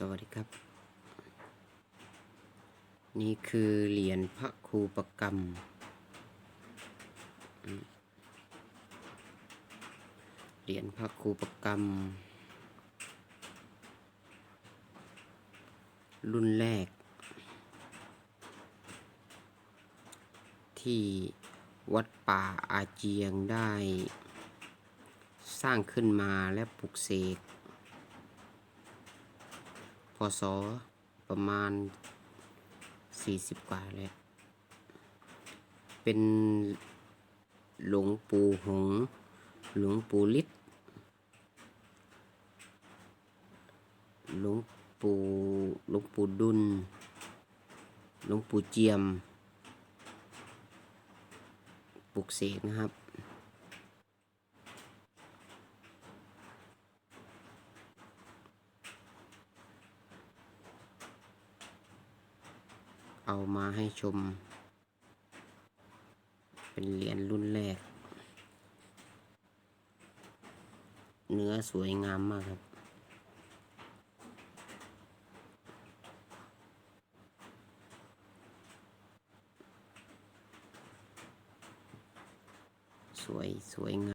สวัสดีครับ นี่คือเหรียญพระครูประกรรม เหรียญพระครูประกรรม รุ่นแรก ที่วัดป่าอาเจียงได้ สร้างขึ้นมาและปลุกเสก พศประมาณ 40 กว่าแล้ว เป็นหลวงปู่หง หลวงปู่ฤทธิ์หลวงปู่หลวงปู่ดุล หลวงปู่เจียม ปลุกเสกนะครับ เอามาให้ชม เป็นเหรียญรุ่นแรก เนื้อสวยงามมากครับ สวย สวยงาม